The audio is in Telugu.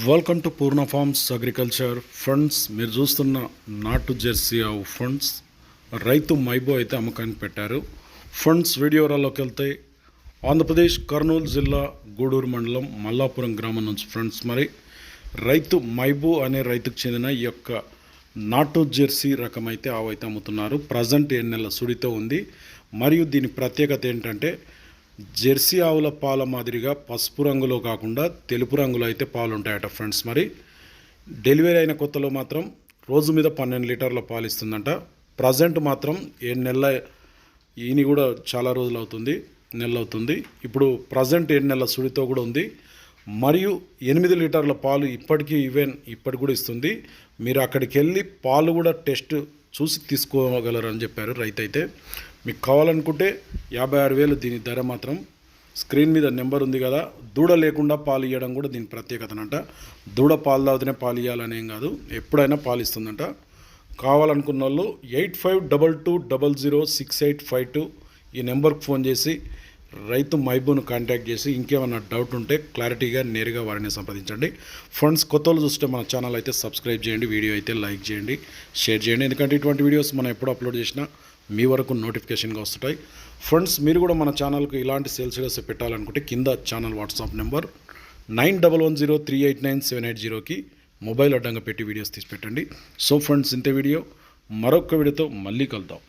Welcome to Purna farms agriculture funds మీరు చూస్తున్న నాటు జెర్సీ ఆవు ఫండ్స్ రైతు మైబో అయితే అమ్మకానికి పెట్టారు. ఫండ్స్ వీడియోరాల్లోకి వెళ్తే ఆంధ్రప్రదేశ్ కర్నూలు జిల్లా గూడూరు మండలం మల్లాపురం గ్రామం నుంచి ఫ్రెండ్స్ మరి. రైతు మైబో అనే రైతుకు చెందిన ఈ యొక్క నాటు జెర్సీ రకం అయితే ఆవు అయితే అమ్ముతున్నారు. ప్రజెంట్ ఏడు నెలల సుడితో ఉంది. మరియు దీని ప్రత్యేకత ఏంటంటే జెర్సీ ఆవుల పాల మాదిరిగా పసుపు రంగులో కాకుండా తెలుపు రంగులో అయితే పాలు ఉంటాయట ఫ్రెండ్స్ మరి. డెలివరీ అయిన కొత్తలో మాత్రం రోజు మీద పన్నెండు లీటర్ల పాలు ఇస్తుందంట. ప్రజెంట్ మాత్రం ఏడు నెలల ఈయన కూడా చాలా రోజులు అవుతుంది నెలలు అవుతుంది. ఇప్పుడు ప్రజెంట్ ఏడు నెలల సుడితో కూడా ఉంది. మరియు ఎనిమిది లీటర్ల పాలు ఇప్పటికీ ఈవెన్ ఇప్పటికి కూడా ఇస్తుంది. మీరు అక్కడికి వెళ్ళి పాలు కూడా టెస్ట్ చూసి తీసుకోగలరని చెప్పారు రైతు అయితే మీకు కావాలనుకుంటే యాభై ఆరు వేలు దీని ధర మాత్రం స్క్రీన్ మీద నెంబర్ ఉంది కదా దూడ లేకుండా పాలు ఇవ్వడం కూడా దీని ప్రత్యేకతనంట. దూడ పాలు తాగితేనే పాలు ఇవ్వాలనేం కాదు ఎప్పుడైనా పాలు ఇస్తుందంట. కావాలనుకున్న వాళ్ళు eight five double two double zero six eight five two ఈ నెంబర్కి ఫోన్ చేసి రైతు మైబూను కాంటాక్ట్ చేసి ఇంకేమైనా డౌట్ ఉంటే క్లారిటీగా నేరుగా వారిని సంప్రదించండి. ఫ్రెండ్స్ కొత్త వాళ్ళు చూస్తే మన ఛానల్ అయితే సబ్స్క్రైబ్ చేయండి వీడియో అయితే లైక్ చేయండి షేర్ చేయండి. ఎందుకంటే ఇటువంటి వీడియోస్ మనం ఎప్పుడు అప్లోడ్ చేసినా మీ వరకు నోటిఫికేషన్గా వస్తుంటాయి. ఫ్రెండ్స్ మీరు కూడా మన ఛానల్కి ఇలాంటి సేల్స్ వీడియోస్ పెట్టాలనుకుంటే కింద channel WhatsApp number nine double one zero three eight nine seven eight జీరోకి మొబైల్ అడ్డంగా పెట్టి వీడియోస్ తీసి పెట్టండి. సో ఫ్రెండ్స్ ఇంత వీడియో మరొక వీడియోతో మళ్ళీ కలుద్దాం.